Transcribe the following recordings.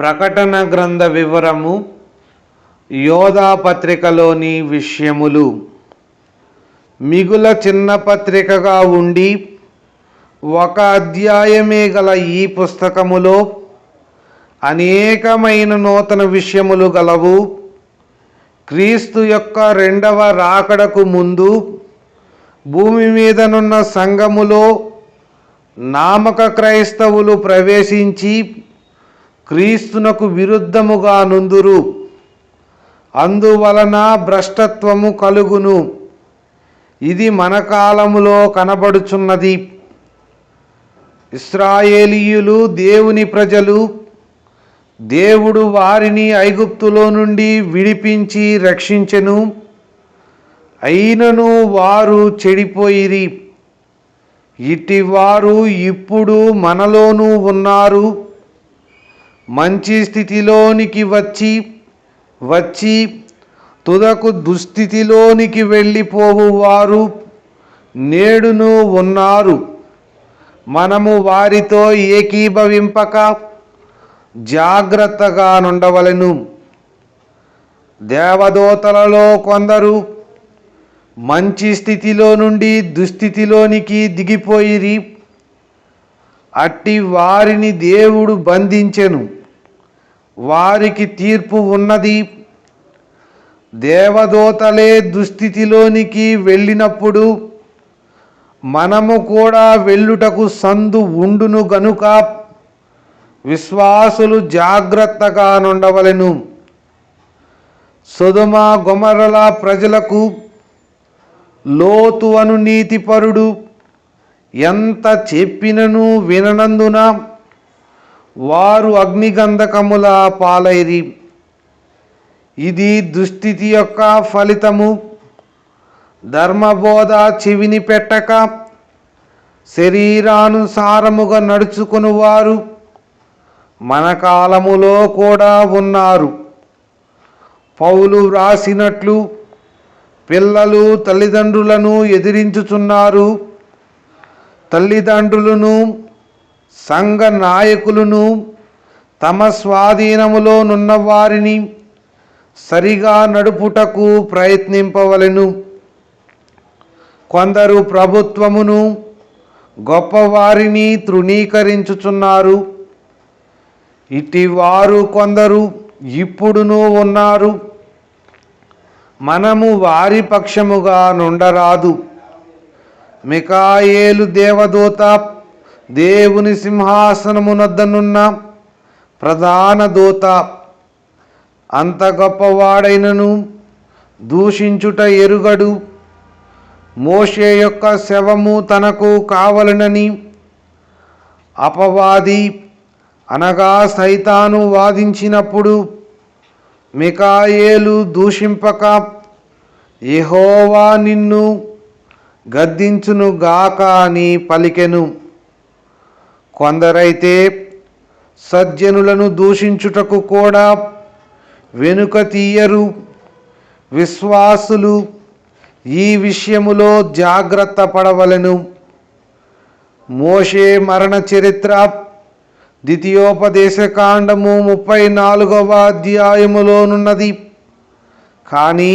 ప్రకటన గ్రంథ వివరము యోధా పత్రికలోని విషయములు. మిగుల చిన్న పత్రికగా ఉండి ఒక అధ్యాయమే గల ఈ పుస్తకములో అనేకమైన నూతన విషయములు గలవు. క్రీస్తు యొక్క రెండవ రాకడకు ముందు భూమి మీదనున్న సంఘములో నామక క్రైస్తవులు ప్రవేశించి క్రీస్తునకు విరుద్ధముగా నుందురు. అందువలన భ్రష్టత్వము కలుగును. ఇది మన కాలములో కనబడుచున్నది. ఇస్రాయేలీయులు దేవుని ప్రజలు దేవుడు వారిని ఐగుప్తులో నుండి విడిపించి రక్షించెను. అయినను వారు చెడిపోయిరి. ఇటివారు ఇప్పుడు మనలోనూ ఉన్నారు. మంచి స్థితిలోనికి వచ్చి వచ్చి తుదకు దుస్థితిలోనికి వెళ్ళిపోవు వారు. నేడును ఉన్నారు. మనము వారితో ఏకీభవింపక జాగ్రత్తగా నుండవలెను. దేవదూతలలో కొందరు మంచి స్థితిలో నుండి దుస్థితిలోనికి దిగిపోయిరి. అట్టి వారిని దేవుడు బంధించెను. వారికి తీర్పు ఉన్నది. దేవదూతలే దుస్థితిలోనికి వెళ్ళినప్పుడు మనము కూడా వెళ్ళుటకు సందు ఉండును గనుక విశ్వాసులు జాగ్రత్తగా నుండవలెను. సుధుమ గొమరల ప్రజలకు లోతు అను నీతిపరుడు ఎంత చెప్పినను విననందున వారు అగ్నిగంధకముల పాలైరి. ఇది దుస్థితి యొక్క ఫలితము. ధర్మబోధ చెవిని పెట్టక శరీరానుసారముగా నడుచుకుని వారు మన కాలములో కూడా ఉన్నారు. పౌలు వ్రాసినట్లు పిల్లలు తల్లిదండ్రులను ఎదిరించుచున్నారు. తల్లిదండ్రులను సంఘ నాయకులను తమ స్వాధీనములో వారిని సరిగా నడుపుటకు ప్రయత్నింపవలెను. కొందరు ప్రభుత్వమును గొప్పవారిని తృణీకరించుచున్నారు. ఇట్టి వారు కొందరు ఇప్పుడును ఉన్నారు. మనము వారి పక్షముగా నుండరాదు. మికాయేలు దేవదూత దేవుని సింహాసనమునద్దనున్న ప్రధాన దూత అంత గొప్పవాడైనను దూషించుట ఎరుగడు. మోషే యొక్క శవము తనకు కావలనని అపవాది అనగా సైతాను వాదించినప్పుడు మికాయేలు దూషింపక యహోవా నిన్ను గద్దించును గాక అని పలికెను. కొందరైతే సజ్జనులను దూషించుటకు కూడా వెనుక తీయరు. విశ్వాసులు ఈ విషయములో జాగ్రత్త పడవలెను. మోషే మరణ చరిత్ర ద్వితీయోపదేశకాండము ముప్పై నాలుగవ అధ్యాయములోనున్నది. కానీ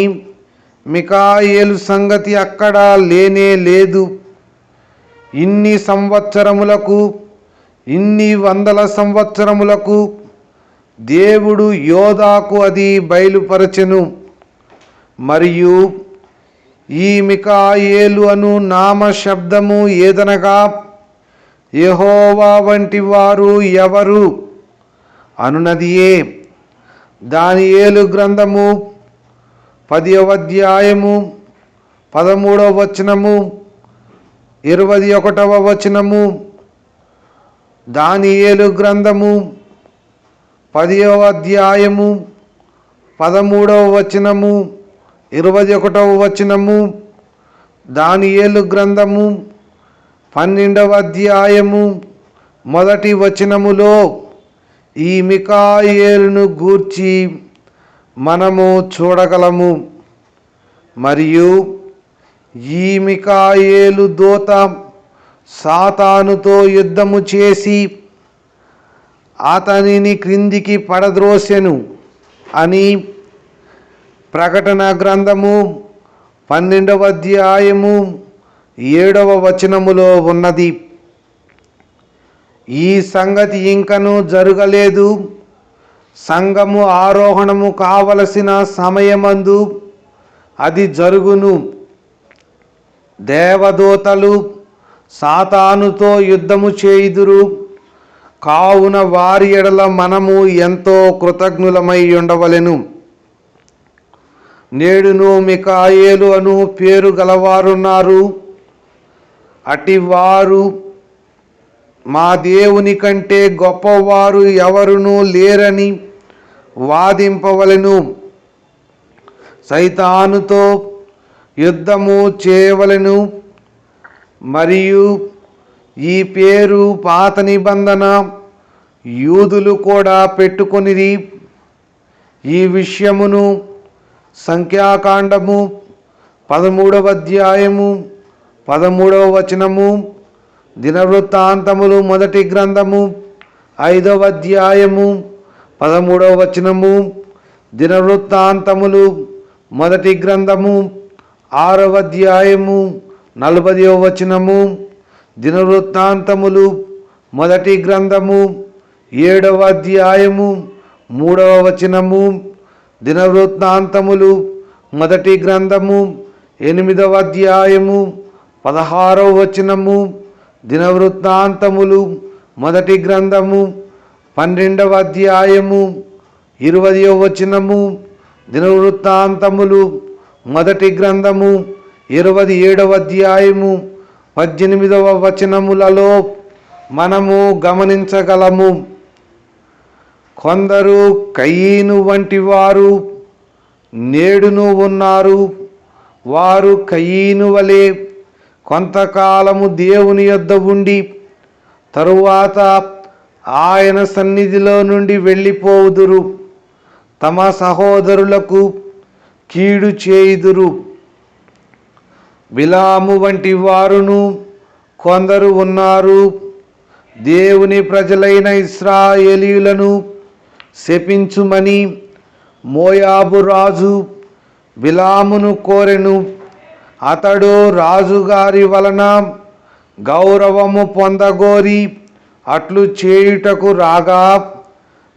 మికాయేలు సంగతి అక్కడ లేనే లేదు. ఇన్ని సంవత్సరములకు ఇన్ని వందల సంవత్సరములకు దేవుడు యోధాకు అది బయలుపరచెను. మరియు ఈ మికాయేలు అను నామ శబ్దము ఏదనగా యహోవా వంటి వారు ఎవరు అనునదియే దాని ఏలు గ్రంథము పదివ అధ్యాయము పదమూడవ వచనము ఇరవై ఒకటవ వచనము దాని ఏలు గ్రంథము పదియో అధ్యాయము పదమూడవ వచనము ఇరవై ఒకటవ వచనము దాని ఏలు గ్రంథము పన్నెండవ అధ్యాయము మొదటి వచనములో ఈ మికాయేలును గూర్చి మనము చూడగలము. మరియు ఈ మికాయేలు దూత సాతానుతో యుద్ధము చేసి అతనిని క్రిందికి పడద్రోసెను అని ప్రకటన గ్రంథము పన్నెండవ అధ్యాయము ఏడవ వచనములో ఉన్నది. ఈ సంగతి ఇంకను జరగలేదు. సంఘము ఆరోహణము కావలసిన సమయమందు అది జరుగును. దేవదూతలు సాతానుతో యుద్ధము చేయుదురు. కావున వారి ఎడల మనము ఎంతో కృతజ్ఞులమై ఉండవలెను. నేడును మికాయేలు అను పేరు గలవారున్నారు. అటి వారు మా దేవుని కంటే గొప్పవారు ఎవరునూ లేరని వాదింపవలెను. సైతానుతో యుద్ధము చేయవలెను. మరియు ఈ పేరు పాత నిబంధన యూదులు కూడా పెట్టుకొనిది. ఈ విషయమును సంఖ్యాకాండము పదమూడవ అధ్యాయము పదమూడవ వచనము దినవృత్తాంతములు మొదటి గ్రంథము ఐదవ అధ్యాయము పదమూడవ వచనము దినవృత్తాంతములు మొదటి గ్రంథము ఆరవ అధ్యాయము నలభైవ వచనము దినవృత్తాంతములు మొదటి గ్రంథము ఏడవ అధ్యాయము మూడవ వచనము దినవృత్తాంతములు మొదటి గ్రంథము ఎనిమిదవ అధ్యాయము పదహారవ వచనము దినవృత్తాంతములు మొదటి గ్రంథము పన్నెండవ అధ్యాయము ఇరవయో వచనము దినవృత్తాంతములు మొదటి గ్రంథము ఇరవై ఏడవ అధ్యాయము పద్దెనిమిదవ వచనములలో మనము గమనించగలము. కొందరు కయ్యను వంటి వారు నేడును ఉన్నారు. వారు కయ్యను వలె కొంతకాలము దేవుని యొద్ద ఉండి తరువాత ఆయన సన్నిధిలో నుండి వెళ్ళిపోవుదురు తమ సహోదరులకు కీడు చేయుదురు. బిలాము వంటి వారును కొందరు ఉన్నారు. దేవుని ప్రజలైన ఇస్రాయేలీలను శపించుమని మోయాబు రాజు బిలామును కోరెను. అతడు రాజుగారి వలన గౌరవము పొందగోరి అట్లు చేయుటకు రాగా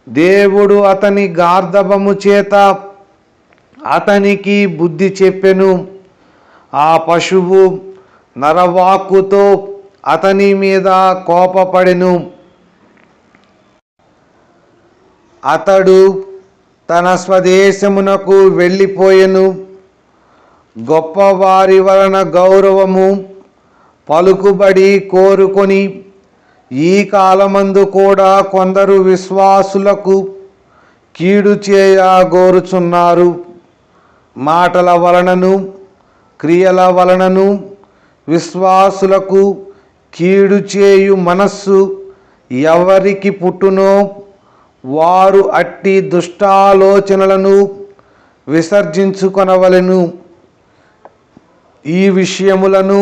దేవుడు అతని గార్ధవము చేత అతనికి బుద్ధి చెప్పెను. ఆ పశువు నరవాక్కుతో అతని మీద కోపపడెను. అతడు తన స్వదేశమునకు వెళ్ళిపోయెను. గొప్పవారి వలన గౌరవము పలుకుబడి కోరుకొని ఈ కాలమందు కూడా కొందరు విశ్వాసులకు కీడు చేయగోరుచున్నారు మాటల వలనను క్రియల వలనను విశ్వాసులకు కీడు చేయు మనస్సు ఎవరికి పుట్టునో వారు అట్టి దుష్టాలోచనలను విసర్జించుకొనవలెను. ఈ విషయములను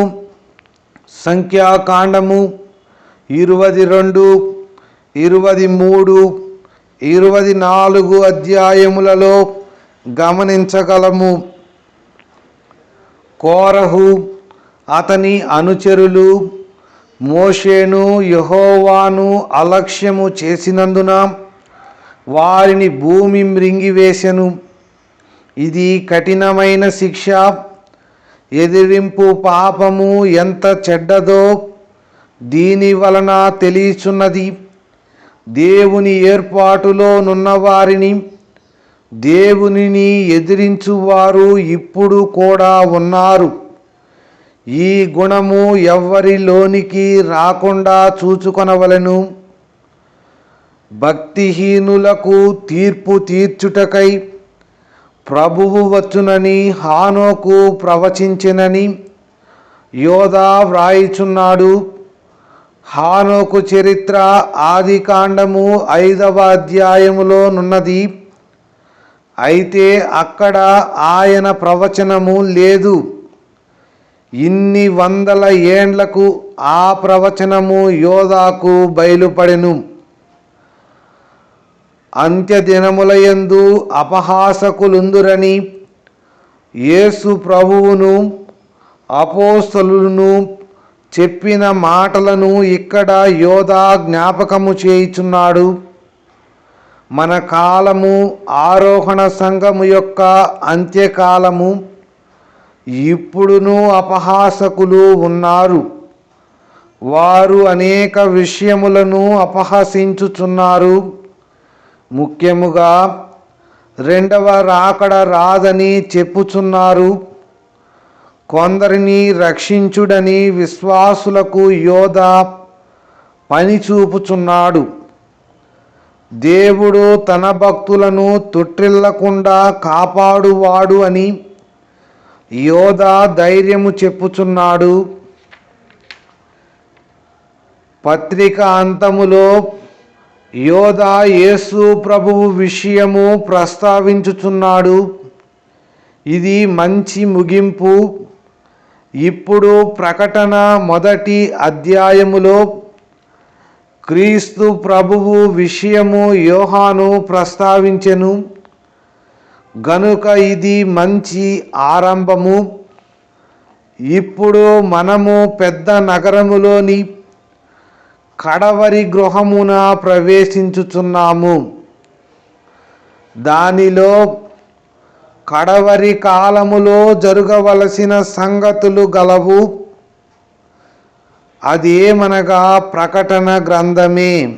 సంఖ్యాకాండము ఇరవై రెండు ఇరవై మూడు ఇరవై నాలుగు అధ్యాయములలో గమనించగలము. కోరహు అతని అనుచరులు మోషేను యహోవాను అలక్ష్యము చేసినందున వారిని భూమి మృంగివేశను ఇది కఠినమైన శిక్ష. ఎదిరింపు పాపము ఎంత చెడ్డదో దీని వలన తెలియచున్నది. దేవుని ఏర్పాటులో నున్నవారిని దేవునిని ఎదిరించువారు ఇప్పుడు కూడా ఉన్నారు. ఈ గుణము ఎవ్వరిలోనికి రాకుండా చూచుకొనవలెను. భక్తిహీనులకు తీర్పు తీర్చుటకై ప్రభువు వచ్చునని హానోకు ప్రవచించినని యోధా వ్రాయిచున్నాడు. హానోకు చరిత్ర ఆది కాండము ఐదవ అధ్యాయములోనున్నది అయితే అక్కడ ఆయన ప్రవచనము లేదు. ఇన్ని వందల ఏండ్లకు ఆ ప్రవచనము యోధాకు బయలుపడెను. అంత్యదినములయందు అపహాసకులుందురని యేసు ప్రభువును అపోస్తలును చెప్పిన మాటలను ఇక్కడ యోధా జ్ఞాపకము చేయుచున్నాడు. మన కాలము ఆరోహణ సంఘము యొక్క అంత్యకాలము. ఇప్పుడును అపహాసకులు ఉన్నారు. వారు అనేక విషయములను అపహసించుచున్నారు. ముఖ్యముగా రెండవ రాకడ రాదని చెప్పుచున్నారు. కొందరిని రక్షించుడని విశ్వాసులకు యోధ పని చూపుచున్నాడు దేవుడు తన భక్తులను తొట్టిల్లకుండా కాపాడువాడు అని యోధ ధైర్యము చెప్పుచున్నాడు. పత్రిక అంతములో యోధ యేసు ప్రభువు విషయము ప్రస్తావించుచున్నాడు. ఇది మంచి ముగింపు. ఇప్పుడు ప్రకటన మొదటి అధ్యాయములో క్రీస్తు ప్రభువు విషయము యోహాను ప్రస్తావించెను. గనుక ఇది మంచి ఆరంభము. ఇప్పుడు మనము పెద్ద నగరములోని కడవరి గృహమున ప్రవేశించుచున్నాము. దానిలో కడవరి కాలములో జరగవలసిన సంగతులు గలవు. అదేమనగా ప్రకటన గ్రంథమే.